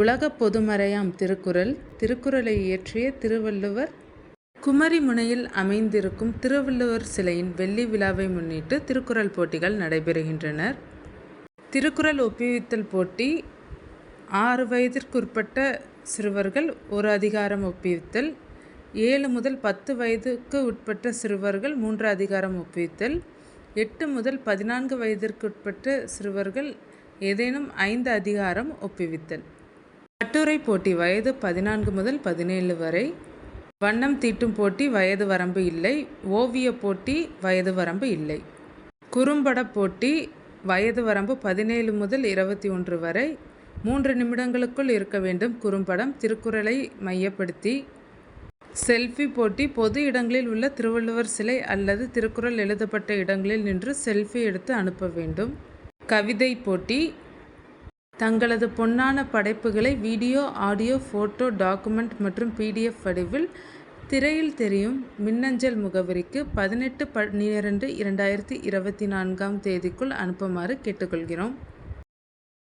உலகப் பொதுமறையாம் திருக்குறள் திருக்குறளை இயற்றிய திருவள்ளுவர். குமரிமுனையில் அமைந்திருக்கும் திருவள்ளுவர் சிலையின் வெள்ளி விழாவை முன்னிட்டு திருக்குறள் போட்டிகள் நடைபெறுகின்றன திருக்குறள் ஒப்புவித்தல் போட்டி ஆறு வயதிற்குட்பட்ட சிறுவர்கள் ஒரு அதிகாரம் ஒப்புவித்தல் ஏழு முதல் பத்து வயதுக்கு உட்பட்ட சிறுவர்கள் மூன்று அதிகாரம் ஒப்புவித்தல் எட்டு முதல் பதினான்கு வயதிற்குட்பட்ட சிறுவர்கள் ஏதேனும் ஐந்து அதிகாரம் ஒப்புவித்தல். கட்டுரை போட்டி வயது பதினான்கு முதல் பதினேழு வரை. வண்ணம் தீட்டும் போட்டி வயது வரம்பு இல்லை. ஓவியப் போட்டி வயது வரம்பு இல்லை. குறும்படப் போட்டி வயது வரம்பு பதினேழு முதல் இருபத்தி ஒன்று வரை. மூன்று நிமிடங்களுக்குள் இருக்க வேண்டும் குறும்படம். திருக்குறளை மையப்படுத்தி. செல்ஃபி போட்டி பொது இடங்களில் உள்ள திருவள்ளுவர் சிலை அல்லது திருக்குறள் எழுதப்பட்ட இடங்களில் நின்று செல்ஃபி எடுத்து அனுப்ப வேண்டும். கவிதை போட்டி தங்களது பொன்னான படைப்புகளை வீடியோ ஆடியோ ஃபோட்டோ டாக்குமெண்ட் மற்றும் பிடிஎஃப் வடிவில் திரையில் தெரியும். மின்னஞ்சல் முகவரிக்கு பதினெட்டு பன்னிரண்டு இரண்டாயிரத்தி இருபத்தி நான்காம் தேதிக்குள் அனுப்புமாறு கேட்டுக்கொள்கிறோம்.